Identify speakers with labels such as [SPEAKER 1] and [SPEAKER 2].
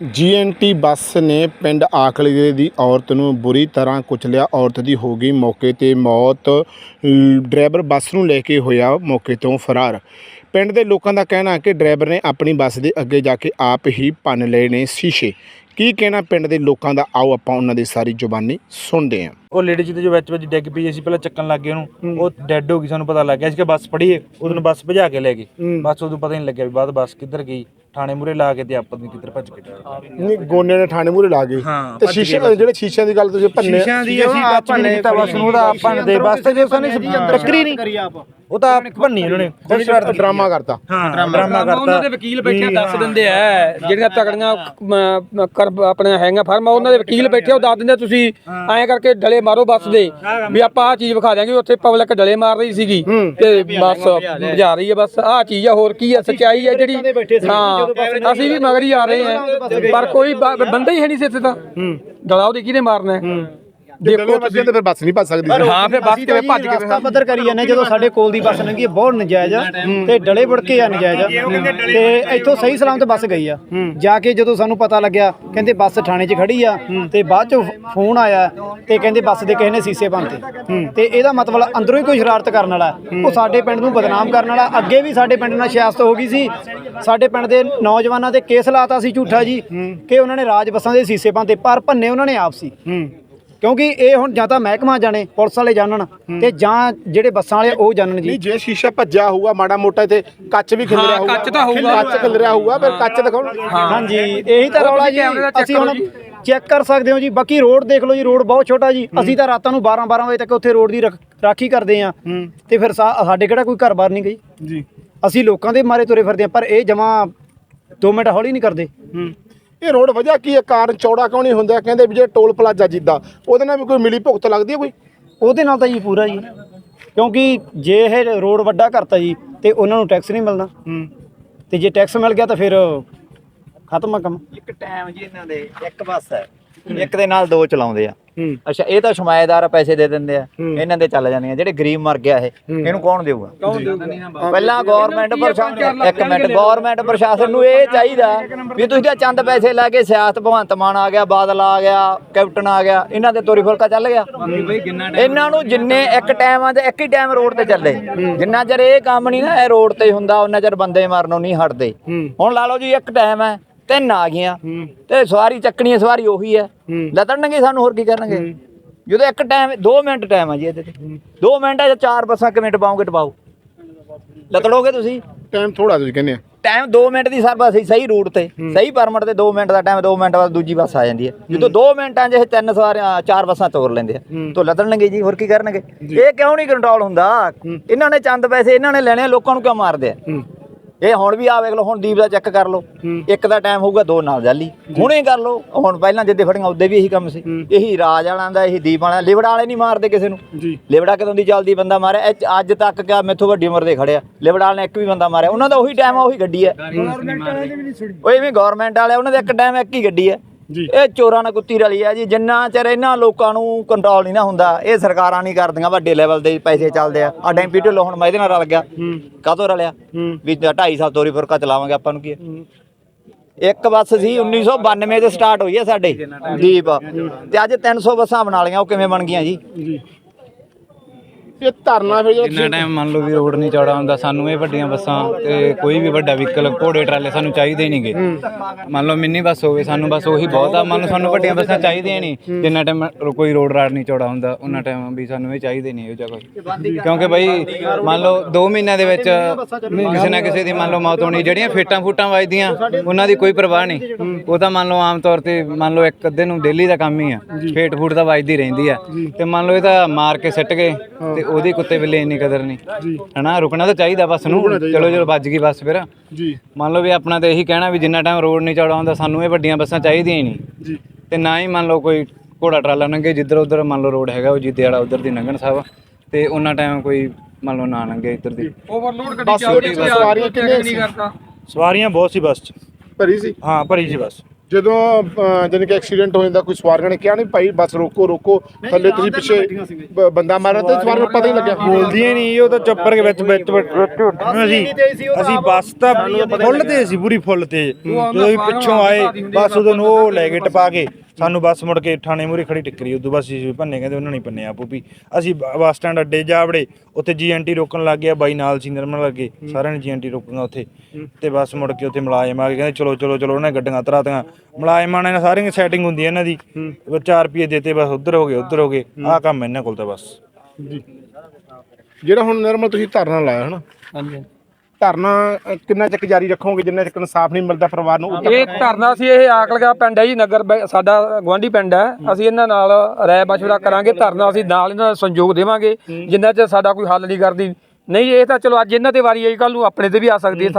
[SPEAKER 1] ਜੀਐਨਟੀ ਬੱਸ ਨੇ ਪਿੰਡ ਆਖਲਗੇ ਦੀ ਔਰਤ ਨੂੰ ਬੁਰੀ ਤਰ੍ਹਾਂ ਕੁਚਲਿਆ। ਔਰਤ ਦੀ ਹੋ ਗਈ ਮੌਕੇ ਤੇ ਮੌਤ। ਡਰਾਈਵਰ ਬੱਸ ਨੂੰ ਲੈ ਕੇ ਹੋਇਆ ਮੌਕੇ ਤੋਂ ਫਰਾਰ। ਪਿੰਡ ਦੇ ਲੋਕਾਂ ਦਾ ਕਹਿਣਾ ਕਿ ਡਰਾਈਵਰ ਨੇ ਆਪਣੀ ਬੱਸ ਦੇ ਅੱਗੇ ਜਾ ਕੇ ਆਪ ਹੀ ਭੰਨ ਲਏ ਨੇ ਸ਼ੀਸ਼ੇ। ਕੀ ਕਹਿਣਾ ਪਿੰਡ ਦੇ ਲੋਕਾਂ ਦਾ? ਆਓ ਆਪਾਂ ਉਹਨਾਂ ਦੀ ਸਾਰੀ ਜ਼ੁਬਾਨੀ ਸੁਣਦੇ ਹਾਂ।
[SPEAKER 2] ਉਹ ਲੇਡੀ ਜਿਹਦੇ ਜੋ ਵਿੱਚ ਵਿੱਚ ਡਿੱਗ ਪਈ ਅਸੀਂ ਪਹਿਲਾਂ ਚੱਕਣ ਲੱਗ ਗਏ ਉਹਨੂੰ। ਉਹ ਡੈੱਡ ਹੋ ਗਈ ਸਾਨੂੰ ਪਤਾ ਲੱਗ ਗਿਆ। ਸੀ ਕਿ ਬੱਸ ਫੜੀ ਹੈ ਉਦੋਂ ਬੱਸ ਭਜਾ ਕੇ ਲੈ ਗਏ। ਬੱਸ ਉਦੋਂ ਪਤਾ ਹੀ ਨਹੀਂ ਲੱਗਿਆ ਵੀ ਬਾਅਦ ਬੱਸ ਕਿੱਧਰ ਗਈ। ਥਾਣੇ ਮੂਰੇ ਲਾ ਕੇ ਤੇ ਆਪਾਂ ਨੂੰ ਕਿੱਧਰ ਭੱਜ ਗਏ
[SPEAKER 1] ਨਹੀਂ ਗੋਨੇ ਨੇ ਥਾਣੇ ਮੂਰੇ ਲਾ ਗਏ।
[SPEAKER 2] ਹਾਂ,
[SPEAKER 1] ਤੇ
[SPEAKER 2] ਭੱਜ
[SPEAKER 1] ਸ਼ੀਸ਼ੇ
[SPEAKER 2] ਗਏ
[SPEAKER 1] ਜਿਹੜੇ ਸ਼ੀਸ਼ਿਆਂ ਦੀ ਗੱਲ ਤੁਸੀਂ ਭੰਨੇ
[SPEAKER 2] ਸ਼ੀਸ਼ਿਆਂ ਦੀ ਅਸੀਂ ਆਪਾਂ ਨੇ ਕੀਤਾ ਬੱਸ ਨੂੰ ਉਹਦਾ ਆਪਾਂ ਦੇ ਬੱਸ ਤੇ ਜੋ ਸਾਨੂੰ ਟੱਕਰੀ ਨਹੀਂ। ਉਹ ਤਾਂ ਭੰਨੀ ਉਹਨਾਂ ਨੇ।
[SPEAKER 1] ਡਰਾਮਾ ਕਰਤਾ।
[SPEAKER 2] ਹਾਂ ਡਰਾਮਾ ਕਰਤਾ।
[SPEAKER 3] ਉਹਨਾਂ ਦੇ ਵਕੀਲ ਬੈਠੇ ਦੱਸ ਦਿੰਦੇ ਆ ਜਿਹੜੀਆਂ ਕਰ ਆਪਣੇ ਹੈਗਾ ਫਰਮਾ ਉਹਨਾਂ ਦੇ ਵਕੀਲ ਬੈਠੇ ਉਹ ਦੱਸ ਦਿੰਦੇ ਆ, ਤੁਸੀਂ ਐਂ ਕਰਕੇ ਡਲੇ ਮਾਰੋ ਬੱਸ ਦੇ ਵੀ ਆਪਾਂ ਆਹ ਚੀਜ਼ ਵਿਖਾ ਦਿਆਂਗੇ ਉੱਥੇ ਪਬਲਿਕ ਡਲੇ ਮਾਰ ਰਹੀ ਸੀਗੀ। ਤੇ ਬੱਸ ਭਜਾ ਰਹੀ ਹੈ ਬਸ ਆਹ ਚੀਜ਼ ਆ ਹੋਰ ਕੀ ਆ ਸੱਚਾਈ ਹੈ ਜਿਹੜੀ ਹਾਂ ਅਸੀਂ ਵੀ ਮਗਰ ਹੀ ਆ ਰਹੇ ਹਾਂ ਪਰ ਕੋਈ ਬੰਦਾ ਹੀ ਹੈ ਨਹੀਂ ਸੀ ਇੱਥੇ ਤਾਂ। ਡਲਾ ਉਹਦੇ ਕਿਹਨੇ ਮਾਰਨਾ? ਹੈ?
[SPEAKER 1] ਦੇਖੋ ਤੁਸੀਂ ਤੇ ਫਿਰ ਬੱਸ ਨਹੀਂ ਭੱਜ ਸਕਦੀ
[SPEAKER 3] ਹਾਂ ਫਿਰ ਬੱਸ ਕਿਵੇਂ ਭੱਜ ਕੇ
[SPEAKER 4] ਰਸਤਾ ਪੱਧਰ ਕਰੀ ਜਾਂਦੇ ਜਦੋਂ ਸਾਡੇ ਕੋਲ ਦੀ ਬੱਸ ਲੰਘੀ ਬਹੁਤ ਨਜਾਇਜ਼ ਆ ਤੇ ਡਲੇ ਵੜਕੇ ਆ ਨਜਾਇਜ਼ ਆ। ਤੇ ਇੱਥੋਂ ਸਹੀ ਸਲਾਮਤ ਬੱਸ ਗਈ ਆ। ਜਾ ਕੇ ਜਦੋਂ ਸਾਨੂੰ ਪਤਾ ਲੱਗਿਆ ਕਹਿੰਦੇ ਬੱਸ ਥਾਣੇ 'ਚ ਖੜੀ ਆ ਤੇ ਬਾਅਦ 'ਚ ਫੋਨ ਆਇਆ ਤੇ ਕਹਿੰਦੇ ਬੱਸ ਦੇ ਕਿਸੇ ਨੇ ਸੀਸੇ ਭੰਨਤੇ ਤੇ ਇਹਦਾ ਮਤਲਬ ਅੰਦਰੋਂ ਹੀ ਕੋਈ ਸ਼ਰਾਰਤ ਕਰਨ ਵਾਲਾ। ਉਹ ਸਾਡੇ ਪਿੰਡ ਨੂੰ ਬਦਨਾਮ ਕਰਨ ਵਾਲਾ ਅੱਗੇ ਵੀ ਸਾਡੇ ਪਿੰਡ ਨਾਲ ਸਿਆਸਤ ਹੋ ਗਈ ਸੀ। ਸਾਡੇ ਪਿੰਡ ਦੇ ਨੌਜਵਾਨਾਂ ਤੇ ਕੇਸ ਲਾਤਾ ਸੀ ਝੂਠਾ ਜੀ ਕਿ ਉਹਨਾਂ ਨੇ ਰਾਜ ਬੱਸਾਂ ਦੇ ਸੀਸੇ ਭੰਨਤੇ ਪਰ ਭੰਨੇ ਉਹਨਾਂ ਨੇ ਆਪ ਸੀ। ਕਿਉਂਕਿ ਇਹ ਹੁਣ ਜਾਂ ਤਾਂ ਮਹਿਕਮਾ ਜਾਣੇ ਪੁਲਿਸ ਵਾਲੇ ਜਾਣਨ ਤੇ ਜਾਂ ਜਿਹੜੇ ਬੱਸਾਂ ਵਾਲੇ ਉਹ ਜਾਣਨ ਜੀ।
[SPEAKER 1] ਨਹੀਂ ਜੇ ਸ਼ੀਸ਼ਾ ਭੱਜਿਆ ਹੋਊਗਾ ਮਾੜਾ ਮੋਟਾ ਤੇ ਕੱਚ ਵੀ ਖਿਲ ਰਿਹਾ ਹੋਊਗਾ।
[SPEAKER 3] ਕੱਚ ਤਾਂ ਹੋਊਗਾ।
[SPEAKER 1] ਕੱਚ ਖਿਲ ਰਿਹਾ ਹੋਊਗਾ ਫਿਰ ਕੱਚ ਦਿਖਾਉਣ
[SPEAKER 4] ਹਾਂਜੀ ਇਹੀ ਤਾਂ ਰੌਲਾ ਜੀ
[SPEAKER 3] ਕੈਮਰੇ ਦਾ check
[SPEAKER 4] ਅਸੀਂ ਹੁਣ
[SPEAKER 3] ਜੀ।
[SPEAKER 4] ਚੈੱਕ ਕਰ ਸਕਦੇ ਹੋ ਜੀ। ਬਾਕੀ ਰੋਡ ਦੇਖ ਲਓ ਜੀ ਰੋਡ ਬਹੁਤ ਛੋਟਾ ਜੀ। ਅਸੀਂ ਤਾਂ ਰਾਤਾਂ ਨੂੰ 12 12 ਵਜੇ ਤੱਕ ਉੱਥੇ ਰੋਡ ਦੀ ਰੱਖ- ਰਾਖੀ ਕਰਦੇ ਆ ਤੇ ਫਿਰ ਸਾ- ਸਾਡੇ ਕਿਹੜਾ ਕੋਈ ਘਰ-ਬਾਰ ਨਹੀਂ ਗਈ?
[SPEAKER 1] ਜੀ।
[SPEAKER 4] ਅਸੀਂ ਲੋਕਾਂ ਦੇ ਮਾਰੇ ਤੁਰੇ ਫਿਰਦੇ ਆ ਪਰ ਇਹ ਜਮਾ 2 ਮਿੰਟ ਹੌਲੀ ਨਹੀਂ ਕਰਦੇ।
[SPEAKER 1] ਇਹ ਰੋਡ ਵਜ੍ਹਾ ਕੀ ਹੈ? ਕਾਰਨ ਚੌੜਾ ਕਿਉਂ ਨਹੀਂ ਹੁੰਦਾ? ਕਹਿੰਦੇ ਵੀ ਜੇ ਟੋਲ ਪਲਾਜ਼ਾ ਜਿੱਦਾਂ ਉਹਦੇ ਨਾਲ ਵੀ ਕੋਈ ਮਿਲੀ ਭੁਗਤ ਲੱਗਦੀ ਹੈ ਕੋਈ?
[SPEAKER 4] ਉਹਦੇ ਨਾਲ ਤਾਂ ਜੀ ਪੂਰਾ ਜੀ। ਕਿਉਂਕਿ ਜੇ ਇਹ ਰੋਡ ਵੱਡਾ ਕਰਤਾ ਜੀ ਤੇ ਉਹਨਾਂ ਨੂੰ ਟੈਕਸ ਨਹੀਂ ਮਿਲਣਾ। ਤੇ ਜੇ ਟੈਕਸ ਮਿਲ ਗਿਆ ਤਾਂ ਫਿਰ ਖਤਮ ਆ ਕੰਮ।
[SPEAKER 5] ਇੱਕ ਟਾਈਮ ਜੀ ਇਹਨਾਂ ਦੇ ਇੱਕ ਬੱਸ ਹੈ। ਇੱਕ ਦੇ ਨਾਲ ਦੋ ਚਲਾਉਂਦੇ ਆ। ਅੱਛਾ ਇਹ ਤਾਂ ਸ਼ਮਾਇਦਾਰ ਆ, ਪੈਸੇ ਦੇ ਦਿੰਦੇ ਆ। ਇਹਨਾਂ ਦੇ ਚੱਲ ਜਾਂਦੀਆਂ ਜਿਹੜੇ ਗਰੀਬ ਮਰ ਗਿਆ ਇਹ ਇਹਨੂੰ ਕੌਣ ਦੇਊਗਾ? ਪਹਿਲਾਂ ਗਵਰਨਮੈਂਟ ਪ੍ਰਸ਼ਾਸਨ ਇੱਕ ਮਿੰਟ ਗਵਰਨਮੈਂਟ ਪ੍ਰਸ਼ਾਸਨ ਨੂੰ ਇਹ ਚਾਹੀਦਾ ਵੀ ਤੁਸੀਂ ਤਾਂ ਚੰਦ ਪੈਸੇ ਲਾ ਕੇ ਸਿਆਸਤ ਭਗਵੰਤ ਮਾਨ ਆ ਗਿਆ ਬਾਦਲ ਆ ਗਿਆ ਕੈਪਟਨ ਆ ਗਿਆ ਇਹਨਾਂ ਦੇ ਤੋਰੀ ਫੁਲਕਾ ਚੱਲ ਗਿਆ। ਇਹਨਾਂ ਨੂੰ ਜਿੰਨੇ ਇੱਕ ਟਾਈਮ ਆ ਤੇ ਇੱਕ ਹੀ ਟਾਈਮ ਰੋਡ ਤੇ ਚੱਲੇ। ਜਿੰਨਾ ਚਿਰ ਇਹ ਕੰਮ ਨਹੀਂ ਨਾ ਇਹ ਰੋਡ ਤੇ ਹੁੰਦਾ ਉਹਨਾਂ ਚਿਰ ਬੰਦੇ ਮਾਰਨੋਂ ਨਹੀਂ ਹਟਦੇ। ਹੁਣ ਲਾ ਲਓ ਜੀ ਇੱਕ ਟਾਈਮ ਹੈ ਤਿੰਨ ਆ ਗਈਆਂ। ਤੇ ਸਵਾਰੀ ਚੱਕਣੀ ਹੈ ਸਵਾਰੀ ਉਹੀ ਹੈ। ਲਤੜਨਗੇ ਸਾਨੂੰ ਹੋਰ ਕੀ ਕਰਨਗੇ? ਜਦੋਂ ਇੱਕ ਟਾਈਮ 2 ਮਿੰਟ ਟਾਈਮ ਆ ਜੀ ਇਹਦੇ ਤੇ। 2 ਮਿੰਟਾਂ 'ਚ ਚਾਰ ਬੱਸਾਂ ਕਿਵੇਂ ਟਪਾਓਗੇ ਟਪਾਓ? ਲਤੜੋਗੇ ਤੁਸੀਂ?
[SPEAKER 1] ਟਾਈਮ ਥੋੜਾ ਤੁਸੀਂ ਕਹਿੰਦੇ ਆ।
[SPEAKER 5] ਟਾਈਮ 2 ਮਿੰਟ ਦੀ ਸਰਵਿਸ ਸੀ ਸਹੀ ਰੂਟ ਤੇ ਸਹੀ ਪਰਮਿਟ ਤੇ 2 ਮਿੰਟ ਦਾ ਟਾਈਮ 2 ਮਿੰਟ ਬਾਅਦ ਦੂਜੀ ਬੱਸ ਆ ਜਾਂਦੀ ਹੈ। ਜਦੋਂ 2 ਮਿੰਟਾਂ 'ਚ ਇਹ ਤਿੰਨ ਸਵਾਰੀਆਂ ਚਾਰ ਬੱਸਾਂ ਤੋਰ ਲੈਂਦੇ ਆ। ਤਾਂ ਲੱਦਣਗੇ ਜੀ ਹੋਰ ਕੀ ਕਰਨਗੇ? ਇਹ ਕਿਉਂ ਨਹੀਂ ਕੰਟਰੋਲ ਹੁੰਦਾ? ਇਹਨਾਂ ਨੇ ਚੰਦ ਪੈਸੇ ਇਹਨਾਂ ਨੇ ਲੈਣੇ ਆ, ਲੋਕਾਂ ਨੂੰ ਕਿਉਂ ਮਾਰਦੇ ਆ? ਇਹ ਹੁਣ ਵੀ ਆ ਵੇਖ ਲਓ ਹੁਣ ਦੀਪ ਦਾ ਚੈੱਕ ਕਰ ਲਓ। ਇੱਕ ਦਾ ਟਾਈਮ ਹੋਊਗਾ ਦੋ ਨਾਲ ਜਾਲੀ। ਹੁਣੇ ਕਰ ਲਓ। ਹੁਣ ਪਹਿਲਾਂ ਜਿੱਦੇ ਫੜੀਆਂ ਉਹਦੇ ਵੀ ਇਹੀ ਕੰਮ ਸੀ। ਇਹੀ ਰਾਜ ਵਾਲਾਂ ਦਾ ਇਹੀ ਦੀਪ ਵਾਲਾ ਲਿਵੜਾ ਵਾਲੇ ਨਹੀਂ ਮਾਰਦੇ ਕਿਸੇ ਨੂੰ।
[SPEAKER 1] ਜੀ।
[SPEAKER 5] ਲਿਵੜਾ ਕਦੋਂ ਦੀ ਚੱਲਦੀ ਬੰਦਾ ਮਾਰਿਆ? ਅੱਜ ਤੱਕ ਕਿਆ ਮੈਥੋਂ ਵੱਡੀ ਉਮਰ ਦੇ ਖੜਿਆ। ਲਿਵੜਾ ਵਾਲੇ ਨੇ ਇੱਕ ਵੀ ਬੰਦਾ ਮਾਰਿਆ। ਉਹਨਾਂ ਦਾ ਉਹੀ ਟਾਈਮ ਆ ਉਹੀ ਗੱਡੀ ਹੈ ਉਹ ਐਵੇਂ ਗਵਰਨਮੈਂਟ ਵਾਲੇ ਉਹਨਾਂ ਦਾ ਇੱਕ ਟਾਈਮ ਇੱਕ ਹੀ ਗੱਡੀ ਹੈ। ਇਹ ਚੋਰਾਂ ਨਾਲ ਕੁੱਤੀ ਰਲੀ ਆ ਜੀ ਜਿੰਨਾ ਚਿਰ ਇਹਨਾਂ ਲੋਕਾਂ ਨੂੰ ਕੰਟਰੋਲ ਨਹੀਂ ਨਾ ਹੁੰਦਾ ਇਹ ਸਰਕਾਰਾਂ ਨਹੀਂ ਕਰਦੀਆਂ ਵੱਡੇ ਲੈਵਲ ਦੇ ਪੈਸੇ ਚੱਲਦੇ ਆ। ਆ ਡੈਂਪੀ ਢਿੱਲੋਂ ਹੁਣ ਮੈਂ ਇਹਦੇ ਨਾਲ ਰਲ ਗਿਆ। ਕਾਹਤੋਂ ਰਲਿਆ? ਵੀ 2.5 ਸਾਲ ਤੋਰੀ ਫੁਰਕਾ ਚਲਾਵਾਂਗੇ ਆਪਾਂ ਨੂੰ ਕੀ ਇੱਕ ਬੱਸ ਸੀ 1992 ਤੇ ਸਟਾਰਟ ਹੋਈ ਹੈ ਸਾਡੇ। ਦੀਪ। ਤੇ ਅੱਜ 300 ਬੱਸਾਂ ਬਣਾ ਲਈਆਂ ਉਹ ਕਿਵੇਂ ਬਣ ਗਈਆਂ ਜੀ।
[SPEAKER 1] ਇਹ ਧਰਨਾ ਫਿਰ
[SPEAKER 6] ਜਿੰਨਾ ਟਾਈਮ ਮੰਨ ਲਓ ਵੀ ਰੋਡ ਨਹੀਂ ਚੌੜਾ ਹੁੰਦਾ ਸਾਨੂੰ ਇਹ ਵੱਡੀਆਂ ਬੱਸਾਂ ਤੇ ਕੋਈ ਵੀ ਵੱਡਾ ਵਹੀਕਲ ਘੋੜੇ ਟਰਾਲੇ ਸਾਨੂੰ ਚਾਹੀਦੇ ਨਹੀਂਗੇ ਮੰਨ ਲਓ ਮਿੰਨੀ ਬੱਸ ਹੋਵੇ ਸਾਨੂੰ ਬਸ ਉਹੀ ਬਹੁਤ ਆ ਮੰਨ ਲਓ ਸਾਨੂੰ ਵੱਡੀਆਂ ਬੱਸਾਂ ਚਾਹੀਦੀਆਂ ਨਹੀਂ ਜਿੰਨਾ ਟਾਈਮ ਕੋਈ ਰੋਡ ਰਾਡ ਨਹੀਂ ਚੌੜਾ ਹੁੰਦਾ ਉਹਨਾਂ ਟਾਈਮ ਵੀ ਸਾਨੂੰ ਇਹ ਚਾਹੀਦੇ ਨਹੀਂ ਇਹ ਜਗ੍ਹਾ ਕਿਉਂਕਿ ਬਈ ਮੰਨ ਲਓ 2 ਮਹੀਨਿਆਂ ਦੇ ਵਿੱਚ ਕਿਸੇ ਨਾ ਕਿਸੇ ਦੀ ਮੰਨ ਲਓ ਮੌਤ ਹੋਣੀ ਜਿਹੜੀਆਂ ਫੇਟਾਂ ਫੂਟਾਂ ਵੱਜਦੀਆਂ ਉਹਨਾਂ ਦੀ ਕੋਈ ਪਰਵਾਹ ਨਹੀਂ ਉਹ ਤਾਂ ਮੰਨ ਲਓ ਆਮ ਤੌਰ ਤੇ ਮੰਨ ਲਓ ਇੱਕ ਅੱਧੇ ਨੂੰ ਡੇਲੀ ਦਾ ਕੰਮ ਹੀ ਆ। ਫੇਟ ਫੂਟ ਤਾਂ ਵੱਜਦੀ ਰਹਿੰਦੀ ਆ। ਤੇ ਮੰਨ ਲਓ ਇਹ ਤਾਂ ਮਾਰ ਕੇ ਸਿੱਟ ਗਏ ਤੇ ਉਹਦੀ ਕੁੱਤੇ ਬਿੱਲੇ ਇੰਨੀ ਕਦਰ ਨਹੀਂ। ਹਨਾ ਰੁਕਣਾ ਤਾਂ ਚਾਹੀਦਾ ਬੱਸ ਨੂੰ। ਚਲੋ ਚਲੋ ਵੱਜ ਗਈ ਬੱਸ ਫਿਰ।
[SPEAKER 1] ਜੀ।
[SPEAKER 6] ਮੰਨ ਲਓ ਵੀ ਆਪਣਾ ਤਾਂ ਇਹੀ ਕਹਿਣਾ ਵੀ ਜਿੰਨਾ ਟਾਈਮ ਰੋਡ ਨਹੀਂ ਚੌੜਾ ਹੁੰਦਾ ਸਾਨੂੰ ਇਹ ਵੱਡੀਆਂ ਬੱਸਾਂ ਚਾਹੀਦੀਆਂ ਹੀ ਨਹੀਂ।
[SPEAKER 1] ਜੀ।
[SPEAKER 6] ਤੇ ਨਾ ਹੀ ਮੰਨ ਲਓ ਕੋਈ ਘੋੜਾ ਟਰਾਲਾ ਲੰਘੇ ਜਿੱਧਰ ਉਧਰ ਮੰਨ ਲਓ ਰੋਡ ਹੈਗਾ ਉਹ ਜਿੱਦੇ ਵਾਲਾ ਉਧਰ ਦੀ ਲੰਘਣ ਸਾਹਿਬ। ਤੇ ਉਹਨਾਂ ਟਾਈਮ ਕੋਈ ਮੰਨ ਲਓ ਨਾ ਲੰਘੇ ਇੱਧਰ ਦੀ।
[SPEAKER 3] ਓਵਰਲੋਡ ਗੱਡੀ
[SPEAKER 1] ਵਿੱਚ ਸਵਾਰੀਆਂ ਕਿੰਨੀਆਂ ਸੀ?
[SPEAKER 2] ਸਵਾਰੀਆਂ ਬਹੁਤ ਸੀ ਬੱਸ 'ਚ।
[SPEAKER 1] ਭਰੀ ਸੀ?
[SPEAKER 2] ਹਾਂ ਭਰੀ ਸੀ ਬੱਸ।
[SPEAKER 1] ਜਦੋਂ ਜਾਣੀ ਕਿ ਐਕਸੀਡੈਂਟ ਹੋ ਜਾਂਦਾ ਕੋਈ ਸਵਾਰੀਆਂ ਨੇ ਕਿਹਾ ਨਹੀਂ ਭਾਈ ਬੱਸ ਰੋਕੋ ਰੋਕੋ ਥੱਲੇ ਤੁਸੀਂ ਪਿੱਛੇ ਬ- ਬੰਦਾ ਮਾਰਿਆ ਤੇ ਸਵਾਰੀਆਂ ਨੂੰ ਪਤਾ ਹੀ ਲੱਗਿਆ।
[SPEAKER 2] ਬੋਲਦੀਆਂ ਨਹੀਂ ਉਹ ਤਾਂ ਚੱਪਰ ਕੇ ਵਿੱਚ ਵਿੱਚ ਵਿੱਚ ਉੱਠੀਆਂ ਸੀ। ਅਸੀਂ ਬੱਸ ਤਾਂ ਫੁੱਲ ਤੇ ਸੀ ਪੂਰੀ ਫੁੱਲ ਤੇ। ਜਦੋਂ ਵੀ ਪਿੱਛੋਂ ਆਏ ਬੱਸ ਉਦੋਂ ਨੂੰ ਉਹ ਲੈ ਕੇ ਟਪਾ ਕੇ ਸਾਨੂੰ ਬੱਸ ਮੁੜ ਕੇ ਥਾਣੇ ਮੂਰੇ ਖੜੀ ਟਿੱਕਰੀ ਉਦੋਂ ਬਸ ਅਸੀਂ ਭੰਨੇ ਕਹਿੰਦੇ ਉਹਨਾਂ ਨੇ ਭੰਨੇ ਆਪੋ ਵੀ। ਅਸੀਂ ਬ- ਬੱਸ ਸਟੈਂਡ ਅੱਡੇ ਜਾ ਵੜੇ ਉੱਥੇ ਜੀਐਨਟੀ ਰੋਕਣ ਲੱਗ ਗਿਆ ਬਾਈ ਨਾਲ ਸੀ ਨਿਰਮਲ ਲੱਗੇ ਸਾਰਿਆਂ ਨੇ ਜੀਐਨਟੀ ਰੋਕੀਆਂ ਉੱਥੇ। ਤੇ ਬੱਸ ਮੁੜ ਕੇ ਉੱਥੇ ਮੁਲਾਜ਼ਮ ਆ ਕੇ ਕਹਿੰਦੇ ਚਲੋ ਚਲੋ ਚਲੋ ਉਹਨਾਂ ਨੇ ਗੱਡੀਆਂ ਤਰਾਤੀਆਂ ਮੁਲਾਜ਼ਮਾਂ ਨੇ ਸਾਰੀਆਂ ਸੈਟਿੰਗ ਹੁੰਦੀ ਹੈ ਇਹਨਾਂ ਦੀ। 4 ਰੁਪਏ ਦਿੱਤੇ ਬਸ ਉੱਧਰ ਹੋ ਗਏ ਉੱਧਰ ਹੋ ਗਏ। ਆਹ ਕੰਮ ਇਹਨਾਂ ਕੋਲ ਤਾਂ ਬਸ।
[SPEAKER 1] ਜਿਹੜਾ ਹੁਣ ਨਿਰਮਲ ਤੁਸੀਂ ਧਰਨਾ ਲਾਇਆ ਹਨਾ?
[SPEAKER 3] ਹਾਂਜੀ।
[SPEAKER 1] ਧਰਨਾ ਕਿੰਨਾ ਚਿਰ ਜਾਰੀ ਰੱਖੋਗੇ ਜਿੰਨਾ ਚਿਰ ਇਨਸਾਫ ਨਹੀਂ ਮਿਲਦਾ ਪਰਿਵਾਰ ਨੂੰ?
[SPEAKER 3] ਇਹ ਧਰਨਾ ਸੀ ਇਹ ਆਕਲਗਾ ਪਿੰਡ ਹੈ ਜੀ ਨਗਰ ਬੈ- ਸਾਡਾ ਗਵਾਂਢੀ ਪਿੰਡ ਹੈ। ਅਸੀਂ ਇਹਨਾਂ ਨਾਲ ਰਾਏ ਮਸ਼ਵਰਾ ਕਰਾਂਗੇ ਧਰਨਾ ਅਸੀਂ ਨਾਲ ਇਹਨਾਂ ਦਾ ਸੰਯੋਗ ਦੇਵਾਂਗੇ ਜਿੰਨਾ ਚਿਰ ਸਾਡਾ ਕੋਈ ਹੱਲ ਨਹੀਂ ਕਰਦੀ। ਨਹੀਂ ਇਹ ਤਾਂ ਚਲੋ ਅੱਜ ਇਹਨਾਂ ਤੇ ਵਾਰੀ ਆਈ ਕੱਲ ਨੂੰ ਆਪਣੇ ਤੇ ਵੀ ਆ ਸਕਦੀ ਹੈ। ਤਾਂ।